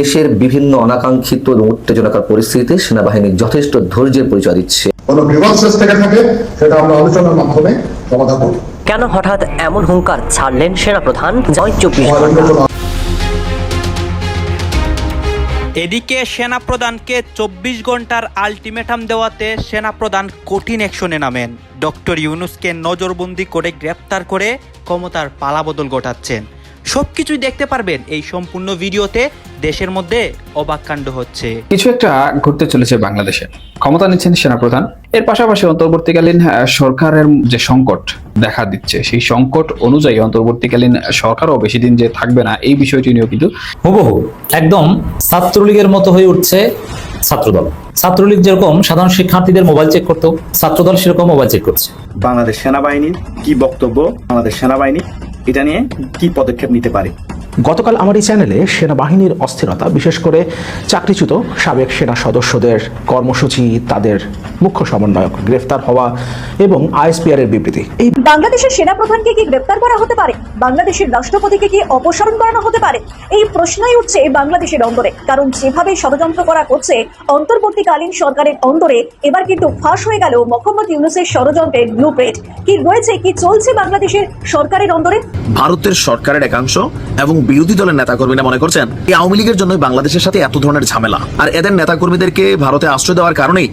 দেশের বিভিন্ন অনাকাঙ্ক্ষিত এবং উত্তেজনাকর পরিস্থিতিতে সেনাবাহিনী যথেষ্ট ধৈর্যের পরিচয় দিচ্ছে। কোনো গ্রিভান্সেস থেকে থাকে সেটা আমরা আলোচনার মাধ্যমে সমাধান করব। কেন হঠাৎ এমন হুঙ্কার ছাড়লেন সেনাপ্রধান? জয় চব্বিশ ঘণ্টা। এদিকে সেনাপ্রধানকে চব্বিশ ঘণ্টার আলটিমেটাম দেওয়াতে সেনাপ্রধান কঠিন অ্যাকশনে নামেন। ডক্টর ইউনুসকে নজরবন্দি করে গ্রেপ্তার করে ক্ষমতার পালাবদল ঘটাচ্ছেন। সবকিছুই দেখতে পারবেন এই সম্পূর্ণ ভিডিওতে দেশের মধ্যে অবাক কাণ্ড হচ্ছে। কিছু একটা ঘটতে চলেছে বাংলাদেশে। ক্ষমতা নিচ্ছেন সেনাপ্রধান। এর পাশাপাশি অন্তর্বর্তীকালীন সরকারের যে সংকট দেখা দিচ্ছে সেই সংকট অনুযায়ী অন্তর্বর্তীকালীন সরকারও বেশি দিন যে থাকবে না এই বিষয়টি নিয়েও কিন্তু হুবহু একদম ছাত্রলীগের মতো হয়ে উঠছে ছাত্রদল। ছাত্রলীগ যেরকম সাধারণ শিক্ষার্থীদের মোবাইল চেক করতো ছাত্রদল সেরকম মোবাইল চেক করছে। বাংলাদেশ সেনাবাহিনীর কি বক্তব্য? বাংলাদেশ সেনাবাহিনী এটা নিয়ে কি পদক্ষেপ নিতে পারে? গতকাল আমার এই চ্যানেলে সেনাবাহিনীর অস্থিরতা বিশেষ করে চাকরিচ্যুত সাবেক সেনা সদস্যদের কর্মসূচি তাদের মুখ্য সমন্বয়ক গ্রেফতার হওয়া এবং আইএসপিআর এর বিবৃতি। এই বাংলাদেশের সেনাপ্রধানকে কি গ্রেফতার করা হতে পারে? বাংলাদেশের রাষ্ট্রপতিকে কি অপসারণ করানো হতে পারে? এই প্রশ্নই উঠছে বাংলাদেশের অন্দরে। কারণ যেভাবে ষড়যন্ত্র করা হচ্ছে, অন্তর্বর্তীকালীন সরকারের অন্দরে এবার কিন্তু ফাঁস হয়ে গেল মোহাম্মদ ইউনুসের ষড়যন্ত্রের ব্লু কি রয়েছে, কি চলছে বাংলাদেশের সরকারের অন্দরে? ভারতের সরকারের একাংশ এবং বিরোধী দলের নেতাকর্মীরা মনে করছেন, এই আওয়ামী লীগের জন্যই বাংলাদেশের সাথে এত ধরনের ঝামেলা। আর এদের নেতাকর্মীদেরকে ভারতে আশ্রয় দেওয়ার কারণেই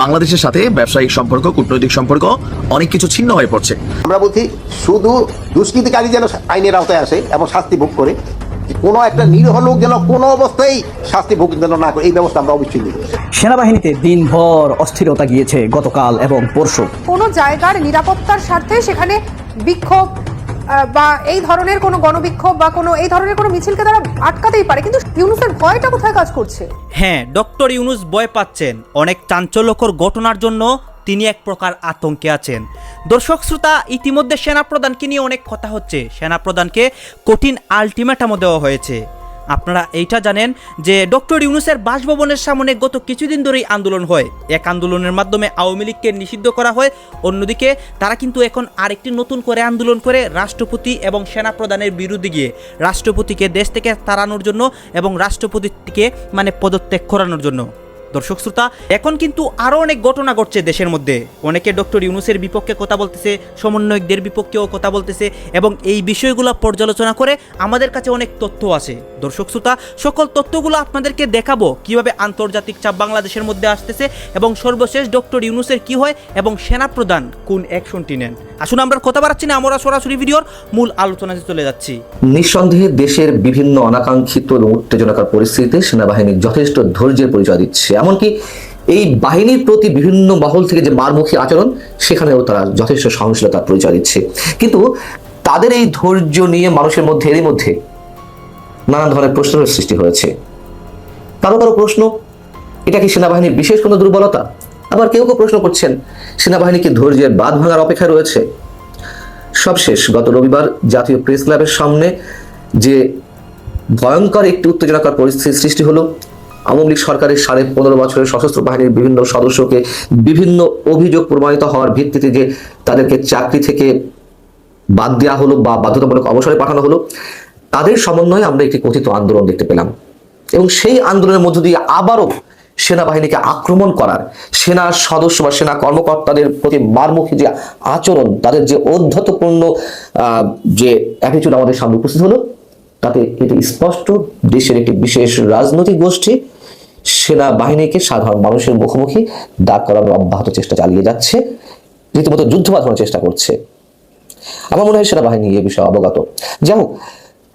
বাংলাদেশের সাথে ব্যবসায়িক সম্পর্ক কূটনৈতিক সম্পর্ক অনেক কিছু ছিন্ন হয়ে পড়ছে। আমরা বলছি শুধু দুষ্কৃতিকারী যেন আইনের আওতায় আসে এবং শাস্তি ভোগ করে কোনো একটা নিরীহ লোক যেন কোনো অবস্থায় শাস্তি ভোগ যেন না করে এই ব্যবস্থা আমরা অবশ্যই নিব সেনাবাহিনীতে দিনভর অস্থিরতা গিয়েছে গতকাল এবং পরশু। কোনো জায়গার নিরাপত্তার স্বার্থে সেখানে বিক্ষোভ বা এই ধরনের কোনো গণবিক্ষোভ বা কোনো এই ধরনের কোনো মিছিলকে তারা আটকাতেই পারে। কিন্তু ইউনুসের ভয়টা কোথায় কাজ করছে? হ্যাঁ ডক্টর ইউনুস ভয় পাচ্ছেন। অনেক চাঞ্চল্যকর ঘটনার জন্য তিনি এক প্রকার আতঙ্কে আছেন। দর্শক শ্রোতা, ইতিমধ্যে সেনাপ্রধানকে নিয়ে অনেক কথা হচ্ছে। সেনাপ্রধানকে কঠিন আলটিমেটামও দেওয়া হয়েছে। আপনারা এইটা জানেন যে ডক্টর ইউনুসের বাসভবনের সামনে গত কিছুদিন ধরেই আন্দোলন হয়। এক আন্দোলনের মাধ্যমে আওয়ামী লীগকে নিষিদ্ধ করা হয়, অন্যদিকে তারা কিন্তু এখন আরেকটি নতুন করে আন্দোলন করে রাষ্ট্রপতি এবং সেনা প্রধানের বিরুদ্ধে গিয়ে রাষ্ট্রপতিকে দেশ থেকে তাড়ানোর জন্য এবং রাষ্ট্রপতিকে মানে পদত্যাগ করানোর জন্য। দর্শক শ্রোতা, এখন কিন্তু আরও অনেক ঘটনা ঘটছে দেশের মধ্যে। অনেকে ডক্টর ইউনুসের বিপক্ষে কথা বলতেছে, সমন্বয়কদের বিপক্ষেও কথা বলতেছে এবং এই বিষয়গুলো পর্যালোচনা করে আমাদের কাছে অনেক তথ্য আছে। দর্শক শ্রোতা, সকল তথ্যগুলো আপনাদেরকে দেখাবো কীভাবে আন্তর্জাতিক চাপ বাংলাদেশের মধ্যে আসতেছে এবং সর্বশেষ ডক্টর ইউনুসের কি হয় এবং সেনাপ্রধান কোন অ্যাকশনটি নেন। আসুন আমরা কথা বাড়াচ্ছি না, আমরা সরাসরি ভিডিওর মূল আলোচনাতে চলে যাচ্ছি। নিঃসন্দেহে দেশের বিভিন্ন অনাকাঙ্ক্ষিত এবং উত্তেজনাকর পরিস্থিতিতে সেনাবাহিনী যথেষ্ট ধৈর্যের পরিচয় দিচ্ছে। এমনকি এই বাহিনীর প্রতি বিভিন্ন মহল থেকে যে মারমুখী আচরণ, সেখানেও তারা যথেষ্ট সহনশীলতার পরিচয় দিচ্ছে। কিন্তু তাদের এই ধৈর্য নিয়ে মানুষের মধ্যে, এরই মধ্যে নানান ধরনের প্রশ্নের সৃষ্টি হয়েছে। কারও কারও প্রশ্ন, এটা কি সেনাবাহিনীর বিশেষ কোনো দুর্বলতা? আবার কেউ কেউ প্রশ্ন করছেন, সেনাবাহিনী কি ধৈর্যের বাঁধ ভাঙার অপেক্ষায় রয়েছে? সবশেষ, গত রবিবার জাতীয় প্রেস ক্লাবের সামনে যে ভয়ঙ্কর একটি উত্তেজনাকর পরিস্থিতির সৃষ্টি হলো আওয়ামী লীগ সরকারের সাড়ে পনেরো বছরের সশস্ত্র বাহিনীর বিভিন্ন সদস্যকে বিভিন্ন অভিযোগ প্রমাণিত হওয়ার ভিত্তিতে যে তাদেরকে চাকরি থেকে বাদ দেওয়া হলো বা বাধ্যতামূলক অবসরে পাঠানো হলো, তাদের সমন্বয়ে আমরা একটি কথিত আন্দোলন দেখতে পেলাম। এবং সেই আন্দোলনের মধ্য দিয়ে আবারও সেনাবাহিনীকে আক্রমণ করার, সেনা সদস্য বা সেনা কর্মকর্তাদের প্রতি মারমুখী যে আচরণ, তাদের যে অধ্যতপূর্ণ যে অ্যাটিচিউড আমাদের সামনে উপস্থিত হলো, তাতে এটি স্পষ্ট দেশের একটি বিশেষ রাজনৈতিক গোষ্ঠী সেনাবাহিনীকে সাধারণ মানুষের মুখোমুখি দাঁড় করানোর অব্যাহত চেষ্টা চালিয়ে যাচ্ছে, রীতিমতো যুদ্ধ বাঁধানোর চেষ্টা করছে। আমার মনে হয় সেনাবাহিনী এ বিষয়ে অবগত। যাই হোক,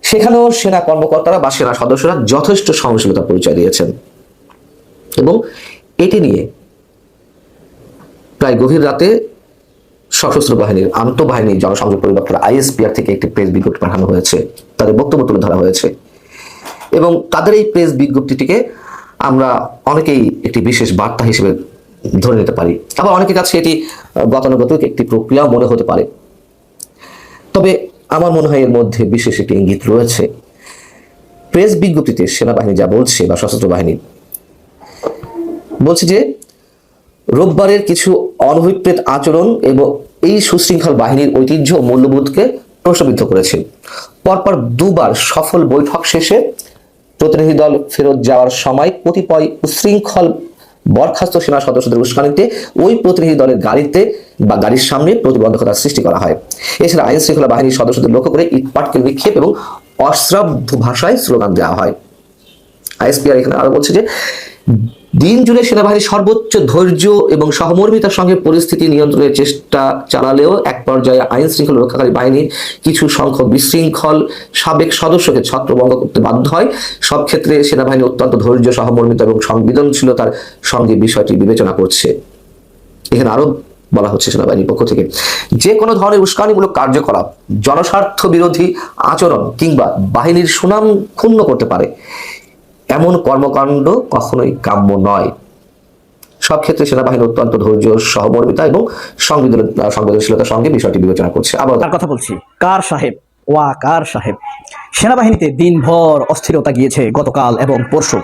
সেখানেও সেনা কর্মকর্তারা বা সেনা সদস্যরা যথেষ্ট সহনশীলতা পরিচয় দিয়েছেন। এবং এটি নিয়ে প্রায় গভীর রাতে সশস্ত্র বাহিনীর আন্তঃবাহিনী জনসংযোগ পরিদপ্তর আইএসপিআর থেকে একটি প্রেস বিজ্ঞপ্তি পাঠানো হয়েছে। তাদের বক্তব্য তুলে ধরা হয়েছে। এবং তাদের এই প্রেস বিজ্ঞপ্তিটিকে আমরা অনেকেই একটি বিশেষ বার্তা হিসেবে ধরে নিতে পারি। আবার অনেকের কাছে এটি গতানুগতিক একটি প্রক্রিয়া মনে হতে পারে। তবে আমার মনে হয় এর মধ্যে বিশেষ একটি ইঙ্গিত রয়েছে। প্রেস বিজ্ঞপ্তিতে সেনাবাহিনী যা বলছে বা সশস্ত্র বাহিনী বলছে যে, রোববারের কিছু অনভিপ্রেত আচরণ এবং এই সুশৃঙ্খল বাহিনীর ঐতিহ্য মূল্যবোধকে প্রশ্নবিদ্ধ করেছে। পরপর দুবার সফল বৈঠক শেষে প্রতিনিধি দল ফেরত যাওয়ার সময় কতিপয় উশৃঙ্খল বরখাস্ত সেনা সদস্যদের উস্কানিতে ওই প্রতিনিধি দলের গাড়িতে বা গাড়ির সামনে প্রতিবন্ধকতার সৃষ্টি করা হয়। এছাড়া আইন শৃঙ্খলা বাহিনীর সদস্যদের লক্ষ্য করে ইট বিক্ষেপ নিক্ষেপ এবং অশ্রাব্য ভাষায় স্লোগান দেওয়া হয়। আইএসপিআর এখানে আরও বলছে যে দিন জুড়ে সেনাবাহিনীর সর্বোচ্চ ধৈর্য এবং সহমর্মিতার সঙ্গে পরিস্থিতি নিয়ন্ত্রণের চেষ্টা চালালেও এক পর্যায়ে আইন শৃঙ্খলা রক্ষাকারী বাহিনীর কিছু সংখ্যক বিশৃঙ্খল সাবেক সদস্যকে ছত্রভঙ্গ করতে বাধ্য হয়। সব ক্ষেত্রে সেনাবাহিনী অত্যন্ত ধৈর্য, সহমর্মিতা এবং সংবেদনশীলতার সঙ্গে বিষয়টি বিবেচনা করছে। এখানে আরও বলা হচ্ছে সেনাবাহিনীর পক্ষ থেকে। যে কোনো ধরনের উস্কানিমূলক কার্যকলাপ, জনস্বার্থ বিরোধী আচরণ কিংবা বাহিনীর সুনাম ক্ষুণ্ণ করতে পারে। এমন কর্মকাণ্ড কখনোই কাম্য নয়। সব ক্ষেত্রে সেনাবাহিনী অত্যন্ত ধৈর্য, সহমর্মিতা এবং সংবেদন সংবেদনশীলতার সঙ্গে বিষয়টি বিবেচনা করছে। আবার তার কথা বলছি। কার সাহেব? ওয়া কার সাহেব? সেনাবাহিনীতে দিনভর অস্থিরতা গিয়েছে গতকাল এবং পরশু।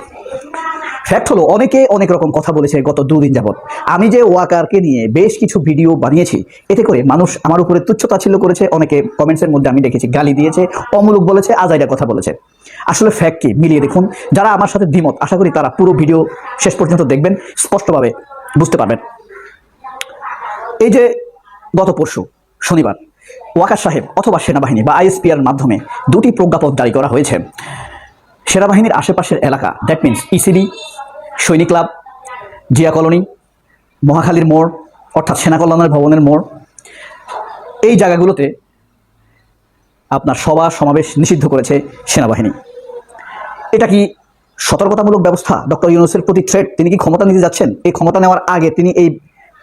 ফ্যাক্ট হলো, অনেকে অনেক রকম কথা বলেছে গত দুদিন যাবৎ। আমি যে ওয়াকারকে নিয়ে বেশ কিছু ভিডিও বানিয়েছি, এতে করে মানুষ আমার উপরে তুচ্ছ তাচ্ছিল্য করেছে, অনেকে কমেন্টসের মধ্যে আমি দেখেছি, গালি দিয়েছে, অমূলক বলেছে আজাইরা কথা বলেছে। আসলে ফ্যাক্ট কি? মিলিয়ে দেখুন। যারা আমার সাথে দ্বিমত, আশা করি তারা পুরো ভিডিও শেষ পর্যন্ত দেখবেন, স্পষ্টভাবে বুঝতে পারবেন। এই যে গত পরশু, শনিবার, ওয়াকার সাহেব অথবা সেনাবাহিনী বা আইএসপিআর মাধ্যমে দুটি প্রজ্ঞাপন জারি করা হয়েছে। সেনাবাহিনীর আশেপাশের এলাকা দ্যাট মিন্স ইসিডি সৈনিক ক্লাব, জিয়া কলোনি, মহাখালীর মোড়, অর্থাৎ সেনা কল্যাণের ভবনের মোড়। এই জায়গাগুলোতে আপনার সভা সমাবেশ নিষিদ্ধ করেছে সেনাবাহিনী। এটা কি সতর্কতামূলক ব্যবস্থা? ডক্টর ইউনুসের প্রতি থ্রেট তিনি কি ক্ষমতা নিতে যাচ্ছেন? এই ক্ষমতা নেওয়ার আগে তিনি এই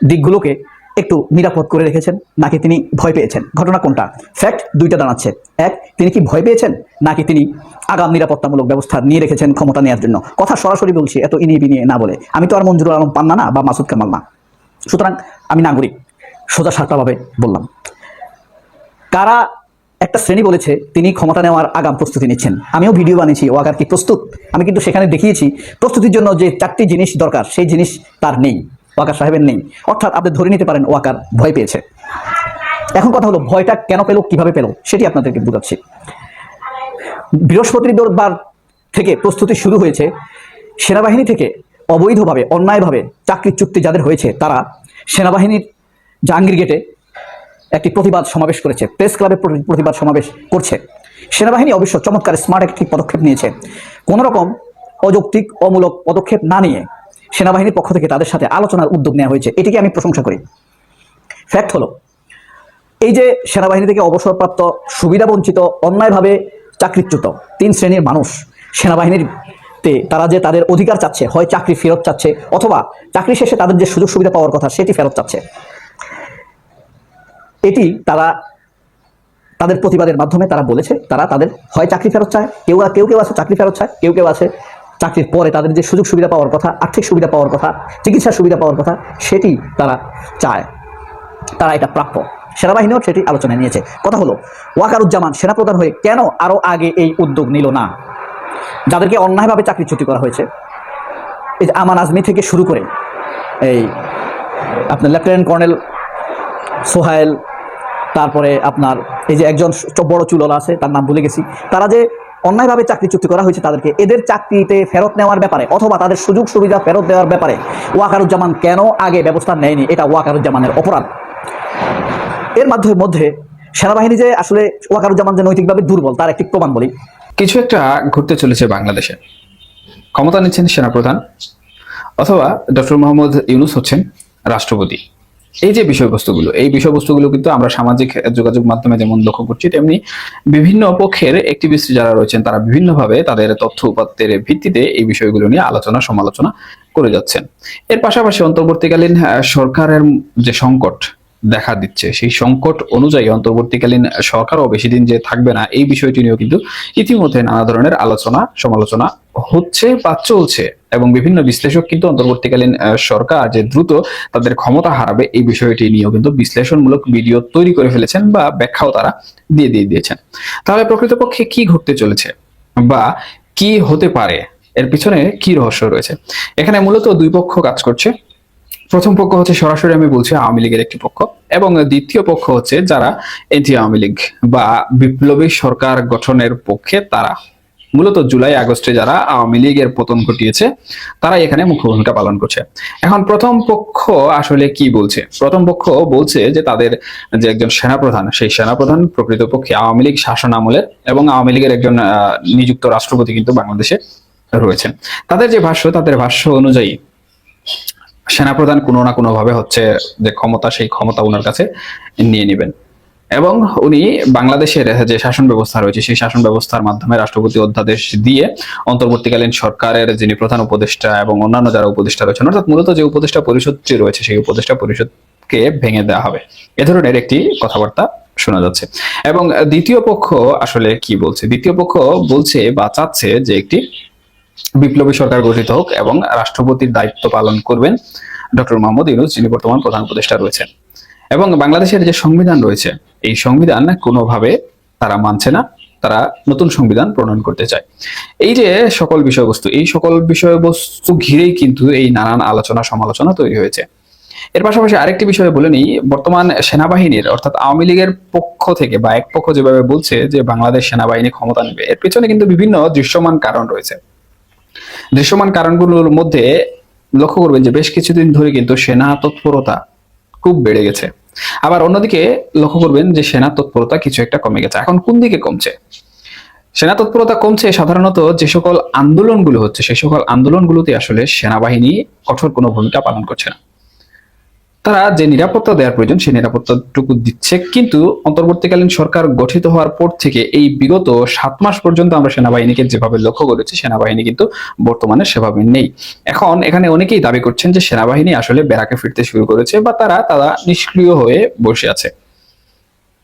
দিকগুলোকে একটু নিরাপদ করে রেখেছেন, নাকি তিনি ভয় পেয়েছেন? ঘটনা কোনটা? ফ্যাক্ট দুইটা দাঁড়াচ্ছে। এক, তিনি কি ভয় পেয়েছেন, নাকি তিনি আগাম নিরাপত্তামূলক ব্যবস্থা নিয়ে রেখেছেন ক্ষমতা নেওয়ার জন্য? কথা সরাসরি বলছি, এত ইনিয়ে বিনিয়ে না বলে। আমি তো আর মঞ্জুরুল আলম পান্না না, বা মাসুদ কামাল না। সুতরাং আমি নাগরিক। সোজা সারটাভাবে বললাম। কারা একটা শ্রেণি বলেছে, তিনি ক্ষমতা নেওয়ার আগাম প্রস্তুতি নিচ্ছেন। আমিও ভিডিও বানিয়েছি ওয়াকার কি প্রস্তুত। আমি কিন্তু সেখানে দেখিয়েছি, প্রস্তুতির জন্য যে চারটি জিনিস দরকার, সেই জিনিস তার নেই, ওয়াকার সাহেবের নেই। অর্থাৎ আপনি ধরে নিতে পারেন, ওয়াকার ভয় পেয়েছে। এখন কথা হলো, ভয়টা কেন পেল, কীভাবে পেল, সেটি আপনাদেরকে বুঝাচ্ছি। বোঝাচ্ছি বৃহস্পতিবার থেকে প্রস্তুতি শুরু হয়েছে, সেনাবাহিনী থেকে অবৈধভাবে, অন্যায়ভাবে চাকরির চুক্তি যাদের হয়েছে, তারা সেনাবাহিনীর জাহাঙ্গীর গেটে একটি প্রতিবাদ সমাবেশ করেছে। প্রেস ক্লাবে প্রতিবাদ সমাবেশ করছে। সেনাবাহিনী অবশ্য চমৎকার স্মার্ট একটি পদক্ষেপ নিয়েছে। কোনো রকম অযৌক্তিক, অমূলক পদক্ষেপ না নিয়ে সেনাবাহিনীর পক্ষ থেকে তাদের সাথে আলোচনার উদ্যোগ নেওয়া হয়েছে। এটিকে আমি প্রশংসা করি। ফ্যাক্ট হলো, এই যে সেনাবাহিনী থেকে অবসরপ্রাপ্ত সুবিধাবঞ্চিত অন্যায়ভাবে চাকরিচ্যুত তিন শ্রেণির মানুষ সেনাবাহিনীর তে তারা যে তাদের অধিকার চাচ্ছে, হয় চাকরি ফেরত চাচ্ছে, অথবা চাকরি শেষে তাদের যে সুযোগ সুবিধা পাওয়ার কথা, সেটি ফেরত চাচ্ছে। এটি তারা তাদের প্রতিবাদের মাধ্যমে তারা বলেছে, তারা তাদের হয় চাকরি ফেরত চায়, কেউ কেউ কেউ আছে চাকরি ফেরত চায়, কেউ কেউ আছে চাকরির পরে তাদের যে সুযোগ সুবিধা পাওয়ার কথা, আর্থিক সুবিধা পাওয়ার কথা চিকিৎসার সুবিধা পাওয়ার কথা, সেটি তারা চায়। তারা এটা প্রাপ্য। সেনাবাহিনীও সেটি আলোচনায় নিয়েছে। কথা হলো, ওয়াকারুজ্জামান সেনাপ্রধান হয়ে কেন আরও আগে এই উদ্যোগ নিল না? যাদেরকে অন্যায়ভাবে চাকরিচ্যুতি করা হয়েছে। এই যে আমান আজমি থেকে শুরু করে এই আপনার লেফটেন্যান্ট কর্নেল সোহাইল তারপরে আপনার এই যে একজন বড় চুললা আছে, তার নাম ভুলে গেছি। তারা যে অন্যায়ভাবে চাকরি চুক্তি করা হয়েছে তাদেরকে, এদের চাকরিতে ফেরত নেওয়ার ব্যাপারে অথবা তাদের সুযোগ সুবিধা ফেরত দেওয়ার ব্যাপারে ওয়াকারুজ্জামান কেন আগে ব্যবস্থা নেয়নি? এটা ওয়াকারুজ্জামানের অপরাধ। এর মাধ্যমে মধ্যে সেনাবাহিনী যে আসলে ওয়াকারুজ্জামান যে নৈতিকভাবে দুর্বল, তার একটি প্রমাণ বলি। কিছু একটা ঘটতে চলেছে বাংলাদেশে। ক্ষমতা নিচ্ছেন সেনাপ্রধান অথবা ডক্টর মোহাম্মদ ইউনুস হচ্ছেন রাষ্ট্রপতি। এই যে বিষয়বস্তুগুলো, এই বিষয়বস্তুগুলো কিন্তু আমরা সামাজিক যোগাযোগ মাধ্যমে যেমন লক্ষ্য করছি, তেমনি বিভিন্ন পক্ষের অ্যাক্টিভিস্ট যারা রয়েছেন, তারা বিভিন্নভাবে তাদের তথ্য উপাত্তের ভিত্তিতে এই বিষয়গুলো নিয়ে আলোচনা, সমালোচনা করে যাচ্ছেন। এর পাশাপাশি অন্তর্বর্তীকালীন সরকারের যে সংকট দেখা দিচ্ছে। সেই সংকট অনুযায়ী অন্তর্বর্তীকালীন সরকারও বেশি দিন যে থাকবে না, এই বিষয়টি নিয়েও কিন্তু ইতিমধ্যে নানা ধরনের আলোচনা, সমালোচনা হচ্ছে বা চলছে এবং বিভিন্ন বিশ্লেষক কিন্তু অন্তর্বর্তীকালীন সরকার যে দ্রুত তাদের ক্ষমতা হারাবে এই বিষয়টি নিয়েও কিন্তু বিশ্লেষণমূলক ভিডিও তৈরি করে ফেলেছেন বা ব্যাখ্যাও তারা দিয়ে দিয়ে দিয়েছেন। তাহলে প্রকৃতপক্ষে কি ঘটতে চলেছে বা কি হতে পারে? এর পিছনে কি রহস্য রয়েছে? এখানে মূলত দুই পক্ষ কাজ করছে। প্রথম পক্ষ হচ্ছে সরাসরি আমি বলছি আওয়ামী লীগের একটি পক্ষ, এবং দ্বিতীয় পক্ষ হচ্ছে যারা এন্টি আওয়ামী লীগ বা বিপ্লবী সরকার গঠনের পক্ষে তারা। মূলত জুলাই, আগস্টে যারা আওয়ামী লীগের পতন ঘটিয়েছে, তারাই এখানে মুখ্য ভূমিকা পালন করছে। এখন প্রথম পক্ষ আসলে কি বলছে? প্রথম পক্ষ বলছে যে তাদের যে একজন সেনাপ্রধান, সেই সেনাপ্রধান প্রকৃতপক্ষে আওয়ামী লীগ শাসন আমলের এবং আওয়ামী লীগের একজন নিযুক্ত রাষ্ট্রপতি কিন্তু বাংলাদেশে রয়েছেন তাদের যে ভাষ্য, তাদের ভাষ্য অনুযায়ী সেনাপ্রধান কোনো না কোনো ভাবে হচ্ছে যে ক্ষমতা, সেই ক্ষমতা ওনার কাছে নিয়ে নেবেন। এবং উনি বাংলাদেশের যে শাসন ব্যবস্থা রয়েছে, সেই শাসন ব্যবস্থার মাধ্যমে রাষ্ট্রপতি অধ্যাদেশ দিয়ে অন্তর্বর্তীকালীন সরকারের যিনি প্রধান উপদেষ্টা এবং অন্যান্য যারা উপদেষ্টা রয়েছেন, অর্থাৎ মূলত যে উপদেষ্টা পরিষদটি রয়েছে, সেই উপদেষ্টা পরিষদকে ভেঙে দেওয়া হবে। এ ধরনের একটি কথাবার্তা শোনা যাচ্ছে। এবং দ্বিতীয় পক্ষ আসলে কি বলছে? দ্বিতীয় পক্ষ বলছে বা চাচ্ছে যে একটি বিপ্লবী সরকার গঠিত হোক এবং রাষ্ট্রপতির দায়িত্ব পালন করবেন ডক্টর মোহাম্মদ ইউনুস, যিনি বর্তমান প্রধান উপদেষ্টা রয়েছেন। এবং বাংলাদেশের যে সংবিধান রয়েছে, এই সংবিধান কোনোভাবে তারা মানছে না, তারা নতুন সংবিধান প্রণয়ন করতে চায়। এই যে সকল বিষয়বস্তু, এই সকল বিষয়বস্তু ঘিরেই কিন্তু এই নানান আলোচনা সমালোচনা তৈরি হয়েছে। এর পাশাপাশি আরেকটি বিষয় বলে নিই, বর্তমান সেনাবাহিনীর, অর্থাৎ আওয়ামী লীগের পক্ষ থেকে বা এক পক্ষ যেভাবে বলছে যে বাংলাদেশ সেনাবাহিনী ক্ষমতা নেবে, এর পেছনে কিন্তু বিভিন্ন দৃশ্যমান কারণ রয়েছে। দৃশ্যমান কারণগুলোর মধ্যে লক্ষ্য করবেন যে বেশ কিছুদিন ধরে কিন্তু সেনা তৎপরতা খুব বেড়ে গেছে। আবার অন্যদিকে লক্ষ্য করবেন যে সেনা তৎপরতা কিছু একটা কমে গেছে। এখন কোন দিকে কমছে? সেনা তৎপরতা কমছে সাধারণত যে সকল আন্দোলনগুলো হচ্ছে সেই সকল আন্দোলনগুলোতে আসলে সেনাবাহিনী কঠোর কোনো ভূমিকা পালন করছে না। তারা যে নিরাপত্তা দেওয়ার প্রয়োজন সেই নিরাপত্তাটুকু দিচ্ছে। কিন্তু অন্তর্বর্তীকালীন সরকার গঠিত হওয়ার পর থেকে এই বিগত সাত মাস পর্যন্ত আমরা সেনাবাহিনীকে যেভাবে লক্ষ্য করেছি, সেনাবাহিনী কিন্তু বর্তমানে সেভাবে নেই। এখন এখানে অনেকেই দাবি করছেন যে সেনাবাহিনী আসলে বেড়াকে ফিরতে শুরু করেছে বা তারা তারা নিষ্ক্রিয় হয়ে বসে আছে।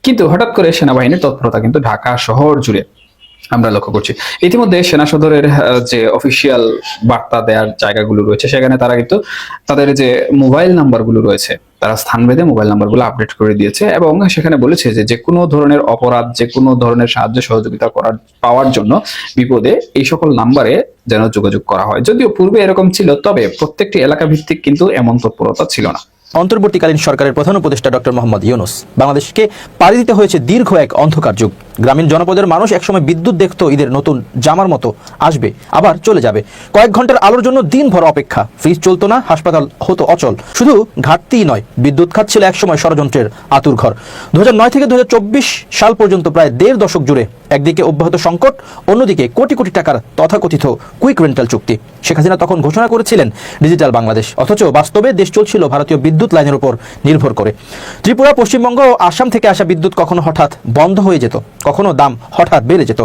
কিন্তু হঠাৎ করে সেনাবাহিনীর তৎপরতা কিন্তু ঢাকা শহর জুড়ে আমরা লক্ষ্য করছি। ইতিমধ্যে সেনা সদরের যে অফিসিয়াল বার্তা দেওয়ার জায়গাগুলো রয়েছে, সেখানে তারা কিন্তু তাদের যে মোবাইল নাম্বারগুলো রয়েছে, তারা স্থানভেদে মোবাইল নাম্বারগুলো আপডেট করে দিয়েছে এবং সেখানে বলেছে যে যে কোনো ধরনের অপরাধ, যে কোনো ধরনের সাহায্য সহযোগিতা করার, পাওয়ার জন্য বিপদে এই সকল নাম্বারে যেন যোগাযোগ করা হয়। যদিও পূর্বে এরকম ছিল, তবে প্রত্যেকটি এলাকা ভিত্তিক কিন্তু এমন তৎপরতা ছিল না। অন্তর্বর্তীকালীন সরকারের প্রধান উপদেষ্টা ডক্টর মোহাম্মদ ইউনুস। বাংলাদেশকে পাড়ি দিতে হয়েছে দীর্ঘ এক অন্ধকার যুগ। গ্রামীণ জনপদের মানুষ একসময় বিদ্যুৎ দেখতো ঈদের নতুন জামার মতো আসবে, আবার চলে যাবে। কয়েক ঘণ্টার আলোর জন্য দিনভর অপেক্ষা। ফ্রিজ চলতো না, হাসপাতাল হতো অচল। শুধু ঘাটতিই নয়, বিদ্যুৎ খাত ছিল একসময় ষড়যন্ত্রের আতুর ঘর। দু হাজার নয় থেকে দু হাজার চব্বিশ সাল পর্যন্ত প্রায় দেড় দশক জুড়ে একদিকে অব্যাহত সংকট, অন্যদিকে কোটি কোটি টাকার তথাকথিত কুইক রেন্টাল চুক্তি। শেখ হাসিনা তখন ঘোষণা করেছিলেন, ডিজিটাল বাংলাদেশ। অথচ বাস্তবে দেশ চলছিল ভারতীয় বিদ্যুৎ লাইনের উপর নির্ভর করে। ত্রিপুরা, পশ্চিমবঙ্গ ও আসাম থেকে আসা বিদ্যুৎ কখনো হঠাৎ বন্ধ হয়ে যেত, কখনো দাম হঠাৎ বেড়ে যেত।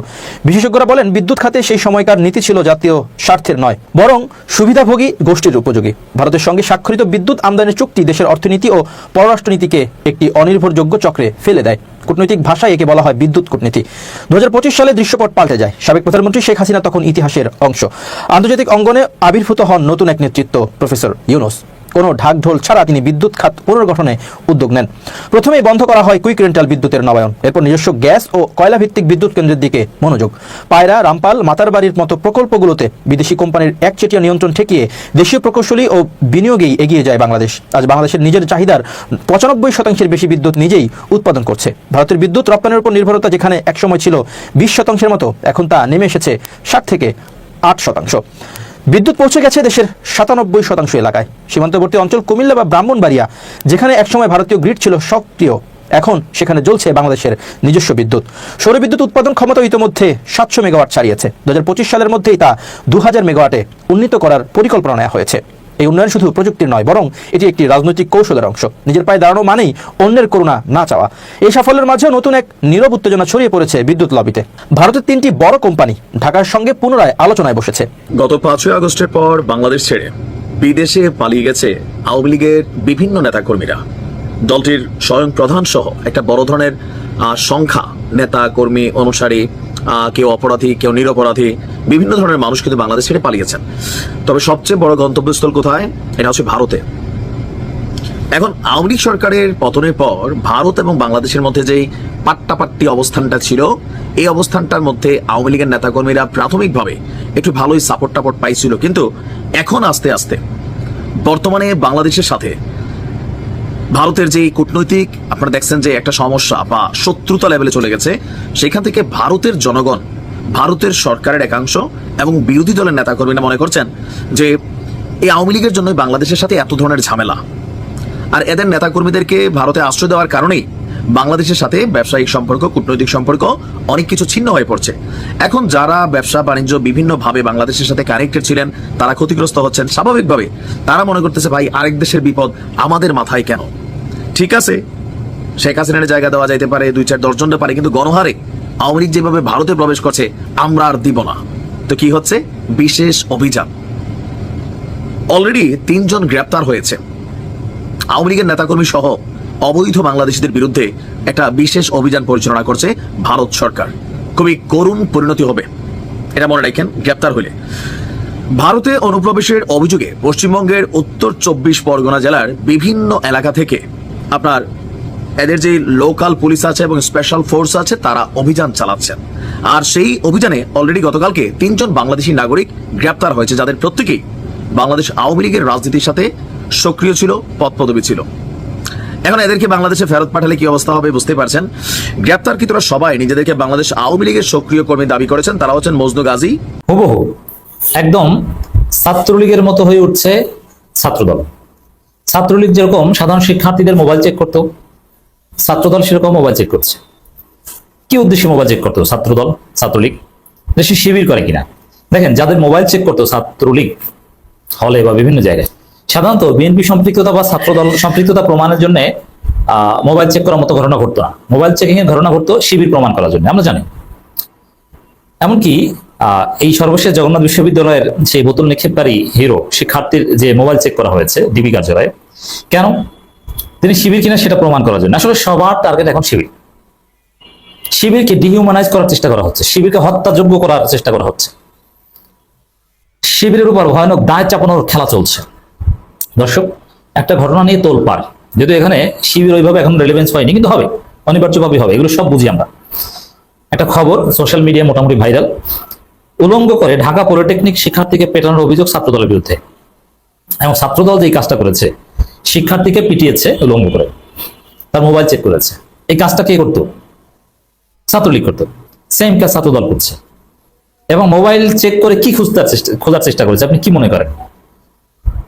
বিশেষজ্ঞরা বলেন, বিদ্যুৎ খাতে সেই সময়কার নীতি ছিল জাতীয় স্বার্থের নয়, বরং সুবিধাভোগী গোষ্ঠীর উপযোগী। ভারতের সঙ্গে স্বাক্ষরিত বিদ্যুৎ আমদানির চুক্তি দেশের অর্থনীতি ও পররাষ্ট্রনীতিকে একটি অনির্ভরযোগ্য চক্রে ফেলে দেয়। কূটনৈতিক ভাষায় একে বলা হয় বিদ্যুৎ কূটনীতি। দু হাজার পঁচিশ সালে দৃশ্যপট পাল্টে যায়। সাবেক প্রধানমন্ত্রী শেখ হাসিনা তখন ইতিহাসের অংশ। আন্তর্জাতিক অঙ্গনে আবির্ভূত হন নতুন এক নেতৃত্ব প্রফেসর ইউনুস। কোনো ঢাকঢোল ছাড়া তিনি বিদ্যুৎ খাত পুনর্গঠনে উদ্যোগ নেন। প্রথমেই বন্ধ করা হয় কুইক রেন্টাল বিদ্যুতের নবায়ন। এরপর নিজস্ব গ্যাস ও কয়লা ভিত্তিক বিদ্যুৎ কেন্দ্রের দিকে মনোযোগ। পায়রা, রামপাল, মাতারবাড়ির মতো প্রকল্পগুলোতে বিদেশি কোম্পানির একচেটিয়া নিয়ন্ত্রণ ঠেকিয়ে দেশীয় প্রকৌশলী ও বিনিয়োগেই এগিয়ে যায় বাংলাদেশ। আজ বাংলাদেশের নিজের চাহিদার পঁচানব্বই শতাংশের বেশি বিদ্যুৎ নিজেই উৎপাদন করছে। ভারতের বিদ্যুৎ রপ্তানির উপর নির্ভরতা যেখানে একসময় ছিল বিশ শতাংশের মতো, এখন তা নেমে এসেছে ষাট থেকে আট শতাংশ। বিদ্যুৎ পৌঁছে গেছে দেশের সাতানব্বই শতাংশ এলাকায়। সীমান্তবর্তী অঞ্চল কুমিল্লা বা ব্রাহ্মণবাড়িয়া, যেখানে একসময় ভারতীয় গ্রিড ছিল সক্রিয়, এখন সেখানে জ্বলছে বাংলাদেশের নিজস্ব বিদ্যুৎ। সৌর বিদ্যুৎ উৎপাদন ক্ষমতা ইতিমধ্যে সাতশো মেগাওয়াট ছাড়িয়েছে। দু হাজার পঁচিশ সালের মধ্যেই তা দু হাজার মেগাওয়াটে উন্নীত করার পরিকল্পনা নেওয়া হয়েছে। এই উন্নয়ন শুধু প্রযুক্তির নয়, বরং এটি একটি রাজনৈতিক কৌশলের অংশ। নিজের পায়ে দাঁড়ানো মানেই অন্যের করুণা না চাওয়া। এই সাফল্যের মাঝেও নতুন এক নীরব উত্তেজনা ছড়িয়ে পড়েছে বিদ্যুৎ লবিতে। ভারতের তিনটি বড় কোম্পানি ঢাকার সঙ্গে পুনরায় আলোচনায় বসেছে। গত পাঁচই আগস্টের পর বাংলাদেশ ছেড়ে বিদেশে পালিয়ে গেছে আওয়ামী লীগের বিভিন্ন নেতাকর্মীরা। দলটির স্বয়ং প্রধান সহ একটা বড় ধরনের সংখ্যা নেতা কর্মী অনুসারী কেউ অপরাধী, কেউ নিরপরাধী, বিভিন্ন ধরনের মানুষ কিন্তু বাংলাদেশ ছেড়ে পালিয়েছেন। তবে সবচেয়ে বড় গন্তব্যস্থল কোথায়? এটা হচ্ছে ভারতে। এখন আওয়ামী লীগ সরকারের পতনের পর ভারত এবং বাংলাদেশের মধ্যে যেই পাট্টাপাট্টি অবস্থানটা ছিল, এই অবস্থানটার মধ্যে আওয়ামী লীগের নেতাকর্মীরা প্রাথমিকভাবে একটু ভালোই সাপোর্ট টাপোর্ট পাইছিল। কিন্তু এখন আস্তে আস্তে বর্তমানে বাংলাদেশের সাথে ভারতের যে কূটনৈতিক, আপনারা দেখছেন যে একটা সমস্যা বা শত্রুতা লেভেলে চলে গেছে, সেখান থেকে ভারতের জনগণ, ভারতের সরকারের একাংশ এবং বিরোধী দলের নেতাকর্মীরা মনে করছেন যে এই আওয়ামী লীগের জন্যই বাংলাদেশের সাথে এত ধরনের ঝামেলা। আর এদের নেতাকর্মীদেরকে ভারতে আশ্রয় দেওয়ার কারণেই বাংলাদেশের সাথে ব্যবসায়িক সম্পর্ক, কূটনৈতিক সম্পর্ক অনেক কিছু ছিন্ন হয়ে পড়ছে। এখন যারা ব্যবসা, বাণিজ্য বিভিন্নভাবে বাংলাদেশের সাথে কানেক্টেড ছিলেন, তারা ক্ষতিগ্রস্ত হচ্ছেন। স্বাভাবিকভাবে তারা মনে করতেছে, ভাই, আরেক দেশের বিপদ আমাদের মাথায় কেন? ঠিক আছে। শেখ হাসিনার জায়গা দেওয়া যাইতে পারে, দুই চার দশজনের পারে, কিন্তু গণহারে আওয়ামী লীগ যেভাবে ভারতে প্রবেশ করছে, আমরা আর দিব না। তো কি হচ্ছে? বিশেষ অভিযান। অলরেডি তিনজন গ্রেপ্তার হয়েছে। আওয়ামী লীগের নেতাকর্মী সহ অবৈধ বাংলাদেশিদের বিরুদ্ধে একটা বিশেষ অভিযান পরিচালনা করছে ভারত সরকার। খুবই করুণ পরিণতি হবে। এটা মনে রাখেন, গ্রেপ্তার হলে ভারতে অনুপ্রবেশের অভিযোগে পশ্চিমবঙ্গের উত্তর চব্বিশ পরগনা জেলার বিভিন্ন এলাকা থেকে আপনার এদের যে লোকাল পুলিশ আছে এবং স্পেশাল ফোর্স আছে, তারা অভিযান চালাচ্ছেন। আর সেই অভিযানে অলরেডি গতকালকে তিনজন বাংলাদেশি নাগরিক গ্রেপ্তার হয়েছে, যাদের প্রত্যেকেই বাংলাদেশ আওয়ামী লীগের রাজনীতির সাথে সক্রিয় ছিল পদপদবী ছিল। এখন এদেরকে বাংলাদেশে ফেরত পাঠালে কি অবস্থা হবে বুঝতে পারছেন? গ্রেপ্তারকৃতরা সবাই নিজেদেরকে বাংলাদেশ আওয়ামী লীগের সক্রিয় কর্মী দাবি করেছেন, তারা হচ্ছেন মজনু গাজী। হুবহু। একদম ছাত্রলীগের মতো হয়ে উঠছে ছাত্রদল। ছাত্রলীগ যেরকম সাধারণ শিক্ষার্থীদের মোবাইল চেক করতো, ছাত্রদল সেরকম মোবাইল চেক করছে। কি উদ্দেশ্যে মোবাইল চেক করতো ছাত্রদল, ছাত্রলীগ? দেশে শিবির করে কিনা? দেখেন, যাদের মোবাইল চেক করতো ছাত্রলীগ, হলে বা বিভিন্ন জায়গায়, সাধারণত বিএনপি সম্পৃক্ততা বা ছাত্রদল সম্পৃক্ততা প্রমাণের জন্য মোবাইল চেক করার মতো ঘটনা ঘটতো না। মোবাইল চেকিং এর ঘটনা ঘটতো শিবির প্রমাণ করার জন্য, আমরা জানি। এমনকি এই সর্বশেষ জগন্নাথ বিশ্ববিদ্যালয়ের সেই বোতল নিক্ষেপকারী হিরো, শিক্ষার্থীর যে মোবাইল চেক করা হয়েছে ডিবি কার্যালয়ে, কেন? তিনি শিবির কিনা সেটা প্রমাণ করার জন্য। আসলে সবার টার্গেট এখন শিবির। শিবিরকে ডিহিউম্যানাইজ করার চেষ্টা করা হচ্ছে। শিবিরকে হত্যাযোগ্য করার চেষ্টা করা হচ্ছে। শিবিরের উপর ভয়ানক দায় চাপানোর খেলা চলছে। দর্শক, একটা ঘটনা নিয়ে তোলপাড়। যেহেতু এখানে শিবির ওইভাবে এখন রেলিভেন্স হয়নি কিন্তু হবে। অনিবার্যভাবে হবে। এগুলো সব বুঝি আমরা। একটা খবর সোশ্যাল মিডিয়া মোটামুটি ভাইরাল উলঙ্গ করে ঢাকা পলিটেকনিক শিক্ষার্থীকে পেটানোর অভিযোগ ছাত্রদলের বিরুদ্ধে। এবং ছাত্রদল যে কাজটা করেছে, শিক্ষার্থীকে পিটিয়েছে উলঙ্গ করে। তার মোবাইল চেক করেছে। এই কাজটা কে করতো? ছাত্রলীগ করতো। সেম কাজ ছাত্রদল করছে। এবং মোবাইল চেক করে কি খুঁজতে চেষ্টা, খোঁজার চেষ্টা করেছে? আপনি কি মনে করেন?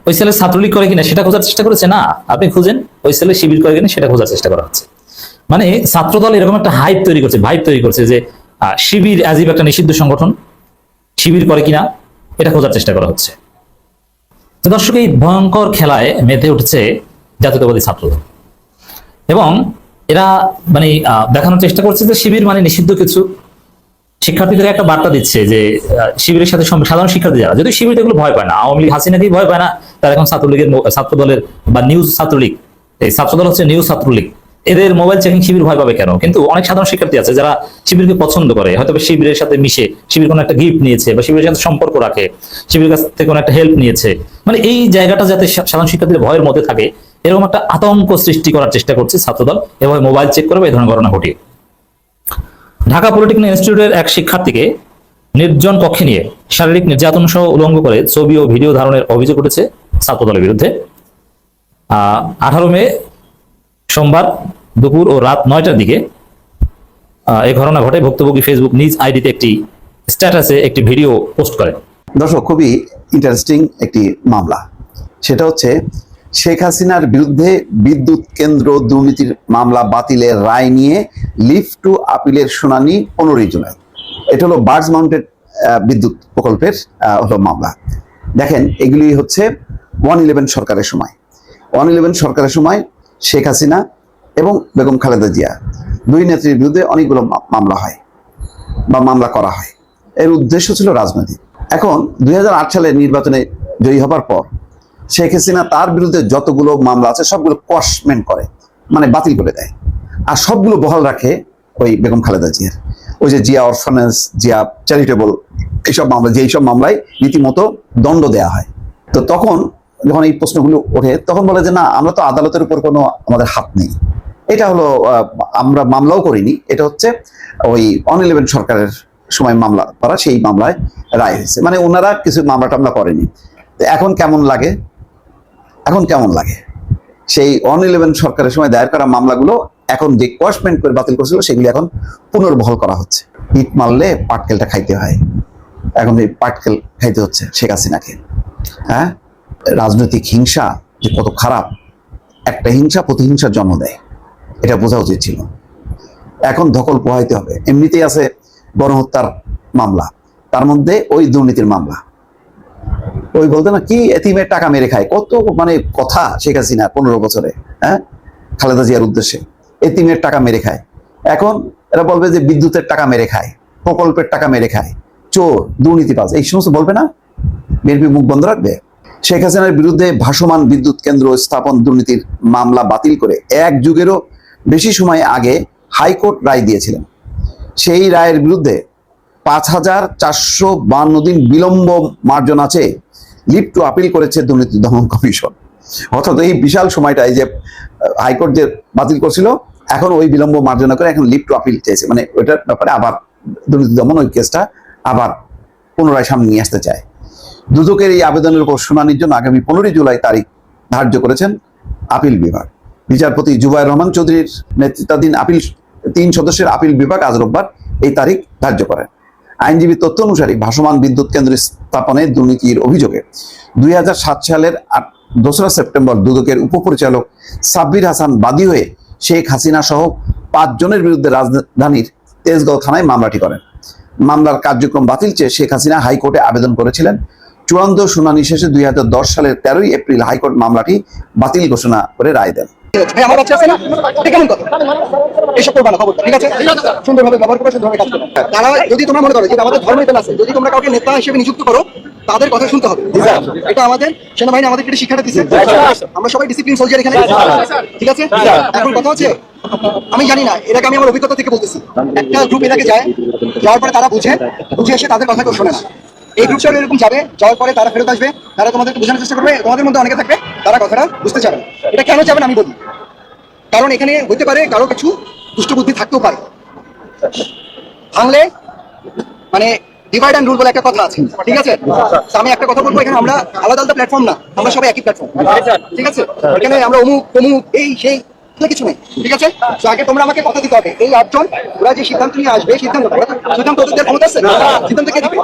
ওই ছেলে ছাত্রলীগ করে কিনা সেটা খোঁজার চেষ্টা করেছে? না, আপনি খুঁজেন। ওই ছেলে শিবির করে কিনা সেটা খোঁজার চেষ্টা করা হচ্ছে। মানে ছাত্রদল এরকম একটা হাইপ তৈরি করছে ভাইব তৈরি করছে যে শিবির আজীব একটা নিষিদ্ধ সংগঠন শিবির করে কিনা, এটা খোঁজার চেষ্টা করা হচ্ছে। তো দর্শক, এই ভয়ঙ্কর খেলায় মেতে উঠেছে জাতীয়তাবাদী ছাত্রদল। এবং এরা মানে দেখানোর চেষ্টা করছে যে শিবির মানে নিষিদ্ধ কিছু। শিক্ষার্থীদের একটা বার্তা দিচ্ছে যে শিবিরের সাথে সাধারণ শিক্ষার্থী যারা, যদি শিবির এগুলো ভয় পায় না, আওয়ামী লীগ হাসিনাকেই ভয় পায় না, তারা এখন ছাত্রলীগের ছাত্রদলের বা নিউজ ছাত্রলীগ, এই ছাত্রদল হচ্ছে নিউজ ছাত্রলীগ। এদের মোবাইল চেকিং শিবির ভয় পাবে কেন? কিন্তু অনেক সাধারণ শিক্ষার্থী আছে যারা শিবিরকে পছন্দ করে। হয়তো শিবিরের সাথে মিশে, শিবির কোনো একটা গিফট নিয়েছে বা শিবিরের সাথে সম্পর্ক রাখে, শিবিরের কাছ থেকে কোনো একটা হেল্প নিয়েছে। মানে এই জায়গাটা যাতে সাধারণ শিক্ষার্থীদের ভয়ের মধ্যে থাকে, এরকম একটা আতঙ্ক সৃষ্টি করার চেষ্টা করছে ছাত্রদল এভাবে মোবাইল চেক করে বা এই ধরনের ঘটনা ঘটিয়ে। ঢাকা পলিটেকনিক ইনস্টিটিউটের এক শিক্ষার্থীকে নির্জন কক্ষে নিয়ে শারীরিক নির্যাতন সহ উলঙ্গ করে ছবি ও ভিডিও ধারণের অভিযোগ উঠেছে ছাত্রদলের বিরুদ্ধে। আহ, আঠারো মে সোমবার দুপুর ও রাত নয়টার দিকে এই ঘটনা ঘটে। ভুক্তভোগী ফেসবুক নিজ আইডিতে একটি স্ট্যাটাসে একটি ভিডিও পোস্ট করে দর্শক, খুবই ইন্টারেস্টিং একটি মামলা। সেটা হচ্ছে, শেখ হাসিনার বিরুদ্ধে বিদ্যুৎ কেন্দ্র দুর্নীতির মামলা বাতিলের রায় নিয়ে লিফ টু আপিলের শুনানি পনেরোই জুলাই। এটা হলো বার্ডস মাউন্টেড বিদ্যুৎ প্রকল্পের হলো মামলা। দেখেন, এগুলি হচ্ছে ওয়ান ইলেভেন সরকারের সময়। ওয়ান ইলেভেন সরকারের সময় শেখ হাসিনা এবং বেগম খালেদা জিয়া। দুই নেত্রীর বিরুদ্ধে অনেকগুলো মামলা হয় বা মামলা করা হয়। এর উদ্দেশ্য ছিল রাজনৈতিক এখন দুই সালের নির্বাচনে জয়ী হবার পর শেখ হাসিনা তার বিরুদ্ধে যতগুলো মামলা আছে সবগুলো কসমেন্ট করে মানে বাতিল করে দেয়। আর সবগুলো বহাল রাখে ওই বেগম খালেদা জিয়ার। ওই যে জিয়া অরফানেন্স জিয়া চ্যারিটেবল এইসব মামলা যে এইসব মামলায় রীতিমতো দণ্ড দেয়া হয়। তো তখন যখন এই প্রশ্নগুলো ওঠে, তখন বলে যে, না, আমরা তো আদালতের উপর কোনো আমাদের হাত নেই। এটা হলো আমরা মামলাও করিনি। এটা হচ্ছে ওই অন ইলেভেন সরকারের সময় মামলা করা, সেই মামলায় রায় হয়েছে। মানে ওনারা কিছু মামলা টামলা করেনি। এখন কেমন লাগে? এখন কেমন লাগে? সেই অন ইলেভেন সরকারের সময় দায়ের করা মামলাগুলো এখন যে কোয়াশমেন্ট করে বাতিল করেছিল, সেগুলি এখন পুনর্বহল করা হচ্ছে। ইট মারলে পাটকেলটা খাইতে হয়। এখন এই পাটকেল খাইতে হচ্ছে শেখ হাসিনাকে। হ্যাঁ? রাজনৈতিক হিংসা যে কত খারাপ, একটা হিংসা প্রতিহিংসার জন্ম দেয়। এটা বোঝা উচিত ছিল। এখন ধকল পোহাইতে হবে। এমনিতেই আছে গণহত্যার মামলা। তার মধ্যে ওই দুর্নীতির মামলা। ওই বলতে না, কি এতিমের টাকা মেরে খায়? কত মানে কথা শেখ হাসিনা পনেরো বছরে হ্যাঁ? খালেদা জিয়ার উদ্দেশ্যে। এতিমের টাকা মেরে খায়। এখন এরা বলবে যে বিদ্যুতের টাকা মেরে খায়, প্রকল্পের টাকা মেরে খায়, চোর দুর্নীতি দুর্নীতিবাজ, এই সমস্ত বলবে না? বিএনপি মুখ বন্ধ রাখবে? শেখ হাসিনার বিরুদ্ধে ভাসমান বিদ্যুৎ কেন্দ্র স্থাপন দুর্নীতির মামলা বাতিল করে এক যুগেরও বেশি সময় আগে হাইকোর্ট রায় দিয়েছিলেন। সেই রায়ের বিরুদ্ধে পাঁচ হাজার চারশো বান্ন দিন বিলম্ব মার্জন আছে লিভ টু আপিল করেছে দুর্নীতি দমন কমিশন। অর্থাৎ এই বিশাল সময়টা এই যে হাইকোর্ট যে বাতিল করছিল, এখন ওই বিলম্ব মার্জনা করে এখন লিভ টু আপিল চেয়েছে। মানে ওইটার ব্যাপারে আবার দুর্নীতি দমন ওই কেসটা আবার পুনরায় সামনে নিয়ে আসতে চায়। দুদকের এই আবেদনের উপর শুনানির জন্য আগামী পনেরোই জুলাই তারিখ ধার্য করেছেন আপিল বিভাগ। বিচারপতি জুবাইর রহমান চৌধুরীর নেতৃত্বাধীন আপিল তিন সদস্যের আপিল বিভাগ আজ রোববার এই তারিখ ধার্য করেন। আইনজীবী তথ্য অনুসারে ভাসমান বিদ্যুৎ কেন্দ্র স্থাপনে দুর্নীতির অভিযোগে দুই সালের দোসরা সেপ্টেম্বর দুদকের উপপরিচালক সাব্বির হাসান বাদী হয়ে শেখ হাসিনা সহ পাঁচজনের বিরুদ্ধে রাজধানীর তেজগাঁও থানায় মামলাটি করেন। মামলার কার্যক্রম বাতিল চেয়ে শেখ হাসিনা হাইকোর্টে আবেদন করেছিলেন। চূড়ান্ত শুনানি শেষে দুই সালের তেরোই এপ্রিল হাইকোর্ট মামলাটি বাতিল ঘোষণা করে রায় দেন। ভাই আমার বাচ্চা আছে না? এটা কেমন কথা? এসব করবা না খবর ঠিক আছে? সুন্দরভাবে ব্যবহার করে সুন্দরভাবে কাজ করো তারা যদি তোমরা মনে করো যে আমাদের ধর্ম এটা আছে যদি তোমরা কাউকে নেতা হিসেবে তাদের কথা শুনতে হবে। এটা আমাদের সেনাবাহিনী আমাদেরকে এটা শিক্ষাটা দিচ্ছে আমরা সবাই ডিসিপ্লিন সোলজার এখানে। ঠিক আছে? এখন কথা হচ্ছে আমি জানি না এর আগে আমি আমার অভিজ্ঞতা থেকে বলতেছি। একটা গ্রুপ এর আগে যায় যাওয়ার পরে তারা বুঝে বুঝে এসে তাদের কথা কেউ শোনে না। এই গ্রুপটা এরকম যাবে যাওয়ার পরে তারা ফেরত আসবে তারা তোমাদেরকে বোঝানোর চেষ্টা করবে তোমাদের মধ্যে অনেকে থাকবে তারা কথাটা বুঝতে চাবে এটা কেন যাবে না আমি বলি। কারণ এখানে হতে পারে কারও কিছু দুষ্ট বুদ্ধি থাকতেও পারে। ভাঙলে মানে ডিভাইড অ্যান্ড রুল বলে একটা কথা আছে। ঠিক আছে? আমি একটা কথা বলব এখানে আমরা আলাদা আলাদা প্ল্যাটফর্ম না আমরা সবাই একই প্ল্যাটফর্ম ঠিক আছে? এখানে আমরা অমুক অমুক এই সেই কিছু নেই ঠিক আছে? তো আগে তোমরা আমাকে কথা দিতে হবে। এই আটজন ওরা যে সিদ্ধান্ত নিয়ে আসবে সিদ্ধান্ত সিদ্ধান্ত ওদের ক্ষমতা আছে? সিদ্ধান্ত কে দিবে?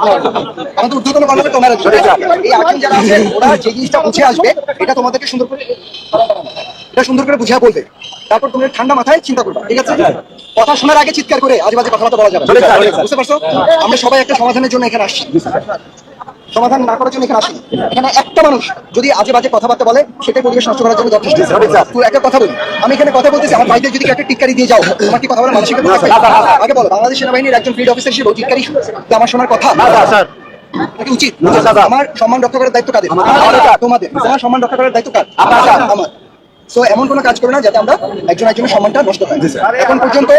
আমাদের ঊর্ধ্বতন কর্মকর্তা তোমরা এই আটজন যারা আছে ওরা যে জিনিসটা বুঝে আসবে এটা তোমাদেরকে সুন্দর করে এটা সুন্দর করে বুঝিয়ে বলবে। তারপর তুমি ঠান্ডা মাথায় চিন্তা করবে ঠিক আছে? কথা শোনার আগে চিৎকার করে আজে বাজে কথাবার্তা বলা যাবে বুঝতে পারছ? আমরা সবাই একটা সমাধানের জন্য এখানে আসছি। সমাধান না করার জন্য এখানে আসি এখানে একটা মানুষ যদি আজে বাজে কথাবার্তা বলে সেটাই পরিবেশ নষ্ট করার জন্য যথেষ্ট। তুই একটা কথা বলি আমি এখানে কথা বলতেছি আমার ভাইদের যদি একটা টিকারি দিয়ে যাও তোমার কি কথা বলে মানসিক আগে বলো বাংলাদেশ সেনাবাহিনীর একজন ফিল্ড অফিসার হিসেবে টিকারি আমার শোনার কথা? উচিত? আমার সম্মান রক্ষা করার দায়িত্ব কাদের? তোমাদের। তোমার সম্মান রক্ষা করার দায়িত্ব কার? আমার। সো এমন কোনো কাজ করবে না যাতে আমরা একজন একজনের সম্মানটা নষ্ট হয়। এখন পর্যন্ত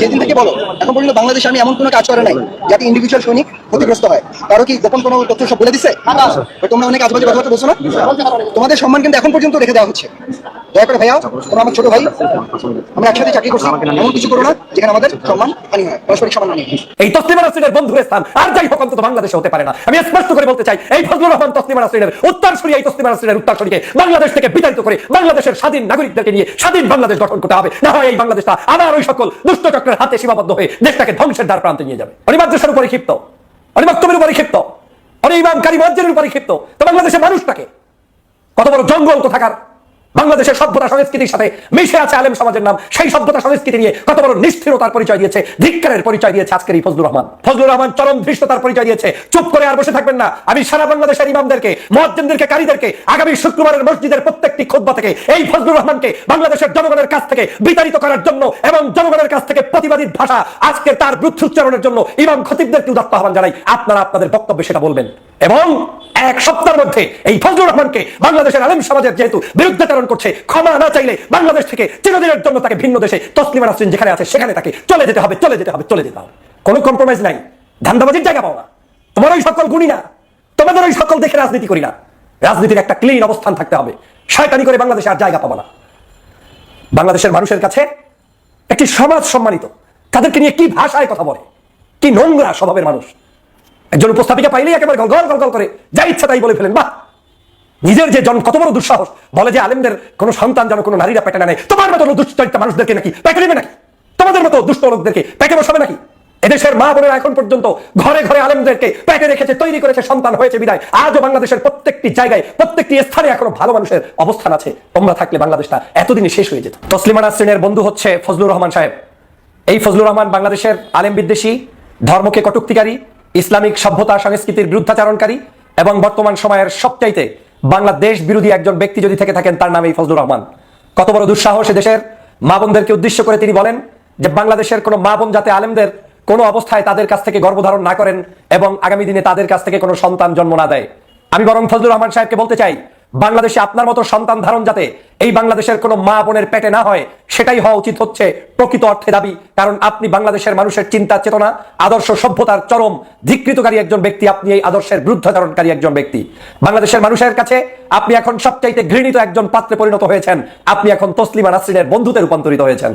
যেদিন থেকে বলো এখন পর্যন্ত বাংলাদেশ আমি এমন কোনো কাজ করে নাই যাতে ইন্ডিভিজুয়াল সৈনিক ক্ষতিগ্রস্ত হয়। কারও কি গোপন কোনো তথ্য সব বলে দিছে? তোমরা অনেক আজবাজে কথাবার্তা বলছো না? তোমাদের সম্মান কিন্তু এখন পর্যন্ত রেখে দেওয়া হচ্ছে। দয়া করে ভাইয়া তোমরা আমার ছোট ভাই আমরা একসাথে চাকরি করছি। এমন কিছু করো না যেখানে আমাদের সম্মান হানি হয় পারস্পরিক সম্মান হানি এই তসলিমা নাসরিনের বন্ধুর স্থান আর যাই হোক অন্তত বাংলাদেশে হতে পারে না। আমি স্পষ্ট করে বলতে চাই এই ফজলুর রহমান তসলিমা নাসরিনের উত্তরসূরি এই তসলিমা নাসরিনের উত্তরসূরিকে বাংলাদেশ থেকে বিতাড়িত করে বাংলাদেশের স্বাধীন নাগরিকদেরকে নিয়ে স্বাধীন বাংলাদেশ গঠন করতে হবে। না হয় এই বাংলাদেশটা আবার ওই সকল দুষ্ট চক্রের হাতে সীমাবদ্ধ হয়ে দেশটাকে ধ্বংসের দ্বার প্রান্তে নিয়ে যাবে। অনিবার্যের উপরে ক্ষিপ্ত। অনিবক্তমের উপরে ক্ষিপ্ত। অনিমানকারী মজ্জের উপরে ক্ষিপ্ত। তো বাংলাদেশের মানুষটাকে কত বড় জঙ্গল কোথাকার বাংলাদেশের সভ্যতা সংস্কৃতির সাথে মিশে আছে আলেম সমাজের নাম। সেই সভ্যতা সংস্কৃতি নিয়ে কত বড় নিষ্ঠিরতার পরিচয় দিয়েছে, ধিক্কারের পরিচয় দিয়েছে আজকের এই ফজলুর রহমান। ফজলুর রহমান চরম ধৃষ্টতার পরিচয় দিয়েছে। চুপ করে আর বসে থাকবেন না। আমি সারা বাংলাদেশের ইমামদেরকে মহাজ্জেনদেরকে কারীদেরকে আগামী শুক্রবারের মসজিদের প্রত্যেকটি খোদ্া থেকে এই ফজলুর রহমানকে বাংলাদেশের জনগণের কাছ থেকে বিতাড়িত করার জন্য এবং জনগণের কাছ থেকে প্রতিবাদী ভাষা আজকে তার বিরুদ্ধ উচ্চারণের জন্য ইমাম খতিবদেরকে উদাত্ত আহ্বান জানাই। আপনারা আপনাদের বক্তব্যে সেটা বলবেন। এবং এক সপ্তাহের মধ্যে এই ফজলুর রহমানকে বাংলাদেশের আলেম সমাজের যেহেতু বিরুদ্ধাচরণ করছে, ক্ষমা না চাইলে বাংলাদেশ থেকে চিরদিনের জন্য তাকে ভিন্ন দেশে তসলিমা নাসরিন যেখানে আছে সেখানে তাকে চলে যেতে হবে, চলে যেতে হবে, চলে যেতে হবে। কোনো কম্প্রোমাইজ নাই। ধান্দাবাজির জায়গা পাও না তোমার ওই সকল গুণী না। তোমাদের ওই সকল দেখে রাজনীতি করি না। রাজনীতির একটা ক্লিন অবস্থান থাকতে হবে। শয়তানি করে বাংলাদেশে আর জায়গা পাবো না। বাংলাদেশের মানুষের কাছে একটি সমাজ সম্মানিত। তাদেরকে নিয়ে কি ভাষায় কথা বলে? কি নোংরা স্বভাবের মানুষ? একজন উপস্থাপিকা পাইলেই একেবারে গল গল গল গল করে, যা ইচ্ছা তাই বলে ফেলেন, বাহ! নিজের যে জন, কত বড় দুঃসাহস! বলে যে আলেমদের কোনো সন্তান যেন কোনো নারীরা পেটে নেয়। তোমার মতো দুশ্চরিত্র মানুষদেরকে নাকি পেটে নেবে নাকি? তোমাদের মতো দুষ্ট লোকদেরকে পেটে বসাবে নাকি? এদেশের মা বোনেরা এখন পর্যন্ত ঘরে ঘরে আলেমদেরকে পেটে রেখেছে, তৈরি করেছে, সন্তান হয়েছে বিদায়। আজও বাংলাদেশের প্রত্যেকটি জায়গায়, প্রত্যেকটি স্থানে এখনও ভালো মানুষের অবস্থান আছে। তোমরা থাকলে বাংলাদেশটা এতদিনই শেষ হয়ে যেত। তসলিমা নাসরিনের বন্ধু হচ্ছে ফজলুর রহমান সাহেব। এই ফজলুর রহমান বাংলাদেশের আলেম বিদ্বেষী, ধর্মকে কটুক্তিকারী ইসলামিক সভ্যতা সংস্কৃতির বিরুদ্ধাচারণকারী এবং বর্তমান সময়ের সবচাইতে বাংলাদেশ বিরোধী একজন ব্যক্তি যদি থেকে থাকেন, তার নাম এই ফজলুর রহমান। কত বড় দুঃসাহস দেশের মা বোনদেরকে উদ্দেশ্য করে তিনি বলেন যে, বাংলাদেশের কোনো মা বোন যাতে আলেমদের কোনো অবস্থায় তাদের কাছ থেকে গর্ভধারণ না করেন এবং আগামী দিনে তাদের কাছ থেকে কোনো সন্তান জন্ম না দেয়। আমি বরং ফজলুর রহমান সাহেবকে বলতে চাই বাংলাদেশে আপনার মতো সন্তান ধারণ যাতে এই বাংলাদেশের কোনো মা বোনের পেটে না হয়, সেটাই হওয়া উচিত হচ্ছে প্রকৃত অর্থে দাবি। কারণ আপনি বাংলাদেশের মানুষের চিন্তা চেতনা, আদর্শ সভ্যতার চরম ধিকৃতকারী একজন ব্যক্তি, আপনি এই আদর্শের বিরুদ্ধাচরণকারী একজন ব্যক্তি। বাংলাদেশের মানুষের কাছে আপনি এখন সবচাইতে ঘৃণিত একজন পাত্রে পরিণত হয়েছেন। আপনি এখন তসলিমা নাসরিনের বন্ধুতে রূপান্তরিত হয়েছেন।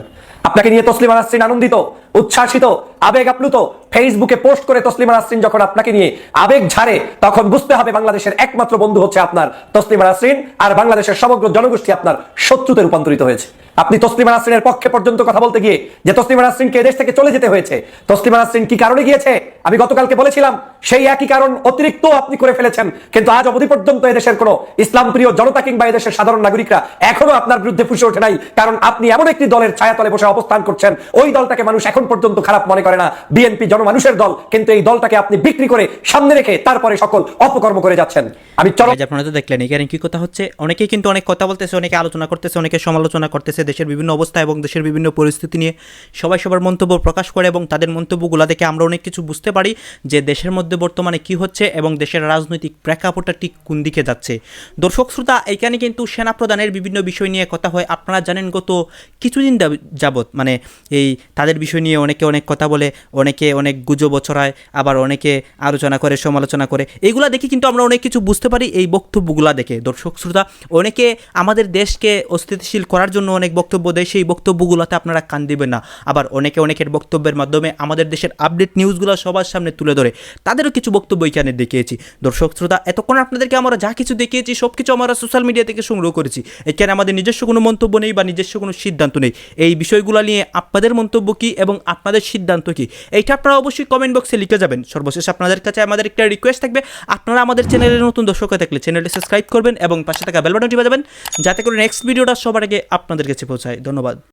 আপনাকে নিয়ে তসলিমা নাসরিন আনন্দিত, উচ্ছ্বাসিত আবেগ আপ্লুত ফেসবুকে পোস্ট করে তসলিমা নাসরিন যখন আপনাকে নিয়ে আবেগ ঝাড়ে, তখন বুঝতে হবে বাংলাদেশের একমাত্র বন্ধু হচ্ছে আপনার তসলিমা নাসরিন, আর বাংলাদেশের সমগ্র জনগোষ্ঠী আপনার শত্রুতে রূপান্তরিত হয়েছে। আপনি তসলিমা নাসরিনের পক্ষে পর্যন্ত কথা বলতে গিয়ে যে তসলিমা নাসরিনকে এদেশ থেকে চলে যেতে হয়েছে তসলিমা নাসরিন কি কারণে গিয়েছে? আমি গতকালকে বলেছিলাম সেই একই কারণ অতিরিক্ত আপনি করে ফেলেছেন কিন্তু আজ অবধি পর্যন্ত এদেশের কোনো ইসলাম প্রিয় জনতা কিংবা এদেশের সাধারণ নাগরিকরা এখনও আপনার বিরুদ্ধে ফুসে ওঠে নাই কারণ আপনি এমন একটি দলের ছায়াতলে বসে অবস্থান করছেন ওই দলটাকে মানুষ এখন পর্যন্ত খারাপ মনে করে না। বিএনপি জনমানুষের দল কিন্তু এই দলটাকে আপনি বিক্রি করে সামনে রেখে তারপরে সকল অপকর্ম করে যাচ্ছেন। আমি চরম আপনারা তো দেখলেন এখানে কি কথা হচ্ছে? অনেকেই কিন্তু অনেক কথা বলতেছে অনেকে আলোচনা করতেছে অনেকে সমালোচনা করতেছে। দেশের বিভিন্ন অবস্থা এবং দেশের বিভিন্ন পরিস্থিতি নিয়ে সবাই সবার মন্তব্য প্রকাশ করে এবং তাদের মন্তব্যগুলো দেখে আমরা অনেক কিছু বুঝতে পারি যে দেশের মধ্যে বর্তমানে কি হচ্ছে এবং দেশের রাজনৈতিক প্রেক্ষাপটটা ঠিক কোন দিকে যাচ্ছে। দর্শক, শ্রোতা, এখানে কিন্তু সেনা প্রদানের বিভিন্ন বিষয় নিয়ে কথা হয়। আপনারা জানেন, গত কিছুদিন যাবৎ মানে এই তাদের বিষয় নিয়ে অনেকে অনেক কথা বলে, অনেকে অনেক গুজব ছড়ায়, আবার অনেকে আলোচনা করে, সমালোচনা করে। এইগুলা দেখে কিন্তু আমরা অনেক কিছু বুঝতে পারি এই বক্তব্যগুলা দেখে। দর্শক, শ্রোতা, অনেকে আমাদের দেশকে অস্থিতিশীল করার জন্য অনেক বক্তব্য দেয়, সেই বক্তব্যগুলোতে আপনারা কান দিবেন না। আবার অনেকে অনেকের বক্তব্যের মাধ্যমে আমাদের দেশের আপডেট নিউজগুলো সবার সামনে তুলে ধরে। তাদেরও কিছু বক্তব্য এখানে দেখিয়েছি। দর্শক, শ্রোতা, এতক্ষণ আপনাদেরকে আমরা যা কিছু দেখিয়েছি সব কিছু আমরা সোশ্যাল মিডিয়া থেকে সংগ্রহ করেছি। এখানে আমাদের নিজস্ব কোনো মন্তব্য নেই বা নিজস্ব কোনো সিদ্ধান্ত নেই। এই বিষয়গুলো নিয়ে আপনাদের মন্তব্য কী এবং আপনাদের সিদ্ধান্ত কী? এইটা আপনারা অবশ্যই কমেন্ট বক্সে লিখে যাবেন। সর্বশেষ আপনাদের কাছে আমাদের একটা রিকোয়েস্ট থাকবে। আপনারা আমাদের চ্যানেলের নতুন দর্শক থাকলে চ্যানেলটি সাবস্ক্রাইব করবেন এবং পাশে থাকা বেল বাটনটি বাজাবেন। যাতে করে নেক্সট ভিডিওটা সবার আগে আপনাদের কাছে পৌঁছায়। ধন্যবাদ।